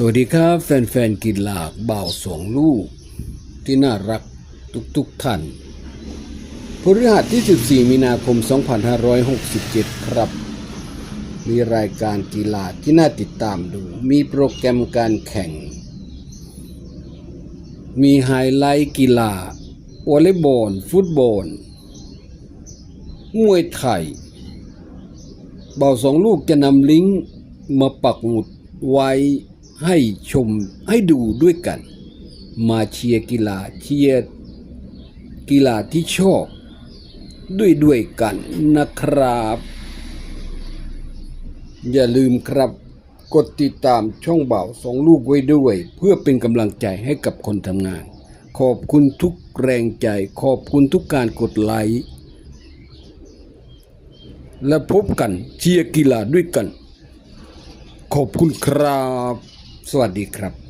สวัสดีครับแฟนๆกีฬาบ่าวสองลูก ที่น่ารักทุกๆทท่านพฤหัสที่ 14 มีนาคม 2567 ครับ มีรายการกีฬาที่น่าติดตามดู มีโปรแกรมการแข่ง มีไฮไลท์กีฬาวอลเลย์บอล ฟุตบอลมวยไทย เบาสองลูกจะนำลิงก์มาปักหมุดไว้ ให้ชมให้ดูด้วยกัน มาเชียร์กีฬาเชียร์กีฬาที่ชอบ ด้วยด้วยกันนะครับ อย่าลืมครับกดติดตามช่องเบาสองลูกไว้ด้วย เพื่อเป็นกำลังใจให้กับคนทำงาน ขอบคุณทุกแรงใจ ขอบคุณทุกการกดไลค์และพบกันเชียร์กีฬาด้วยกัน ขอบคุณครับ สวัสดีครับ